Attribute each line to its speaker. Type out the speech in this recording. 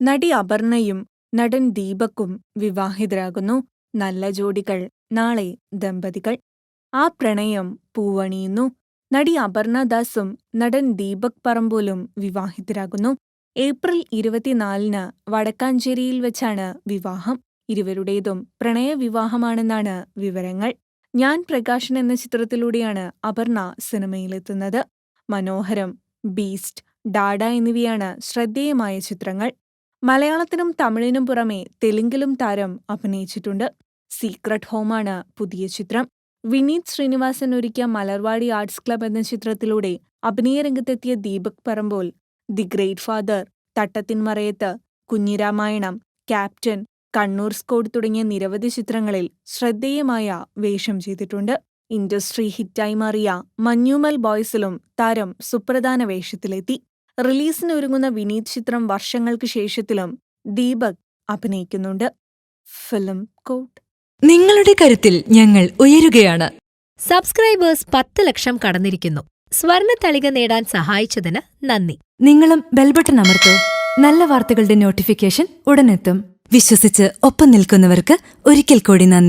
Speaker 1: നടി അപർണയും നടൻ ദീപക്കും വിവാഹിതരാകുന്നു. നല്ല ജോഡികൾ. നാളെ ദമ്പതികൾ. ആ പ്രണയം പൂവണിയുന്നു. നടി അപർണ ദാസും നടൻ ദീപക് പറമ്പോലും വിവാഹിതരാകുന്നു. ഏപ്രിൽ ഇരുപത്തിനാലിന് വടക്കാഞ്ചേരിയിൽ വെച്ചാണ് വിവാഹം. ഇരുവരുടേതും പ്രണയവിവാഹമാണെന്നാണ് വിവരങ്ങൾ. ഞാൻ പ്രകാശൻ എന്ന ചിത്രത്തിലൂടെയാണ് അപർണ സിനിമയിലെത്തുന്നത്. മനോഹരം ബീസ്റ്റ് ഡാഡ എന്നിവയാണ് ശ്രദ്ധേയമായ ചിത്രങ്ങൾ. മലയാളത്തിനും തമിഴിനും പുറമെ തെലുങ്കിലും താരം അഭിനയിച്ചിട്ടുണ്ട്. സീക്രട്ട് ഹോമാണ് പുതിയ ചിത്രം. വിനീത് ശ്രീനിവാസൻ ഒരുക്കിയ മലർവാടി ആർട്സ് ക്ലബ് എന്ന ചിത്രത്തിലൂടെ അഭിനയരംഗത്തെത്തിയ Deepak Parambol the great father Thattathin Marayathu Kunjiramayanam captain Kannur squad തുടങ്ങിയ നിരവധി ചിത്രങ്ങളിൽ ശ്രദ്ധേയമായ വേഷം ചെയ്തിട്ടുണ്ട്. ഇൻഡസ്ട്രി ഹിറ്റായി മാറിയ മഞ്ഞുമൽ ബോയ്സിലും താരം സുപ്രധാന വേഷത്തിലെത്തി. റിലീസിന് ഒരുങ്ങുന്ന വിനീത് ചിത്രം വർഷങ്ങൾക്ക് ശേഷത്തിലും ദീപക് അഭിനയിക്കുന്നുണ്ട്. ഫിലിം കോട്ട്.
Speaker 2: നിങ്ങളുടെ കരുത്തിൽ ഞങ്ങൾ ഉയരുകയാണ്.
Speaker 3: സബ്സ്ക്രൈബേഴ്സ് പത്ത് ലക്ഷം കടന്നിരിക്കുന്നു. സ്വർണ തളിക നേടാൻ സഹായിച്ചതിന് നന്ദി.
Speaker 2: നിങ്ങളും ബെൽബട്ടൺ അമർത്തോ. നല്ല വാർത്തകളുടെ നോട്ടിഫിക്കേഷൻ ഉടനെത്തും. വിശ്വസിച്ച് ഒപ്പം നിൽക്കുന്നവർക്ക് ഒരിക്കൽ കൂടി നന്ദി.